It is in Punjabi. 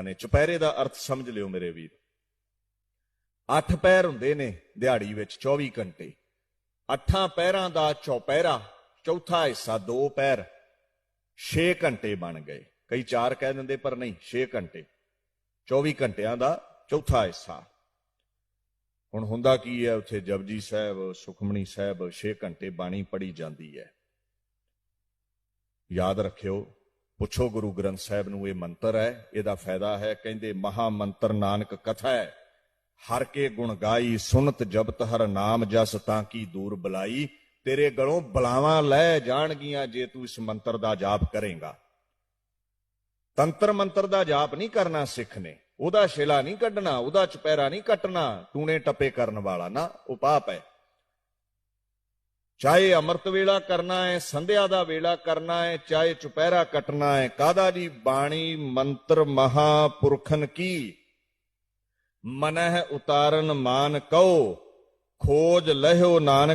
ਨੇ। ਚੁਪਹਿਰੇ ਦਾ ਅਰਥ ਸਮਝ ਲਿਓ ਮੇਰੇ ਵੀਰ। ਅੱਠ ਪੈਰ ਹੁੰਦੇ ਨੇ ਦਿਹਾੜੀ ਵਿੱਚ 24 ਘੰਟੇ। ਅੱਠਾਂ ਪੈਰਾਂ ਦਾ ਚੌਪਹਿਰਾ, ਚੌਥਾ ਹਿੱਸਾ ਦੋ ਪੈਰ। 6 ਘੰਟੇ ਬਣ ਗਏ। ਕਈ ਚਾਰ ਕਹਿ ਦਿੰਦੇ, ਪਰ ਨਹੀਂ 6 ਘੰਟੇ। 24 ਘੰਟਿਆਂ ਦਾ ਚੌਥਾ ਹਿੱਸਾ। ਹੁਣ ਹੁੰਦਾ ਕੀ ਹੈ, ਉੱਥੇ ਜਪਜੀ ਸਾਹਿਬ ਸੁਖਮਣੀ ਸਾਹਿਬ 6 ਘੰਟੇ ਬਾਣੀ ਪੜੀ ਜਾਂਦੀ ਹੈ। ਯਾਦ ਰੱਖਿਓ ਪੁੱਛੋ ਗੁਰੂ ਗ੍ਰੰਥ ਸਾਹਿਬ ਨੂੰ ਇਹ ਮੰਤਰ ਹੈ, ਇਹਦਾ ਫਾਇਦਾ ਹੈ, ਕਹਿੰਦੇ ਮਹਾ ਮੰਤਰ ਨਾਨਕ ਕਥਾ ਹੈ, ਹਰ ਕੇ ਗੁਣ ਗਾਈ ਸੁਨਤ ਜਪਤ ਹਰ ਨਾਮ ਜਸ ਤਾਂ ਕੀ ਦੂਰ ਬੁਲਾਈ, ਤੇਰੇ ਗਲੋਂ ਬਲਾਵਾਂ ਲੈ ਜਾਣਗੀਆਂ ਜੇ ਤੂੰ ਇਸ ਮੰਤਰ ਦਾ ਜਾਪ ਕਰੇਗਾ। ਤੰਤਰ ਮੰਤਰ ਦਾ ਜਾਪ ਨਹੀਂ ਕਰਨਾ ਸਿੱਖ ਨੇ, ਉਹਦਾ ਸ਼ਿਲਾ ਨਹੀਂ ਕੱਢਣਾ, ਉਹਦਾ ਚਪੈਰਾ ਨਹੀਂ ਕੱਟਣਾ ਟੂਣੇ ਟੱਪੇ ਕਰਨ ਵਾਲਾ ਨਾ, ਉਹ ਪਾਪ ਹੈ। ਚਾਹੇ ਅੰਮ੍ਰਿਤ ਵੇਲਾ ਕਰਨਾ ਹੈ, ਸੰਧਿਆ ਦਾ ਵੇਲਾ ਕਰਨਾ ਹੈ, ਚਾਹੇ ਚੁਪਹਿਰਾ ਕੱਟਣਾ ਹੈ ਕਾਦਾ ਜੀ ਬਾਣੀ, ਮੰਤਰ ਮਹਾਪੁਰਖਨ ਕੀ? ਮਨਹਿ ਉਤਾਰਨ ਮਾਨ ਕਉ, ਖੋਜ ਲਹਿਓ ਨਾਨਕ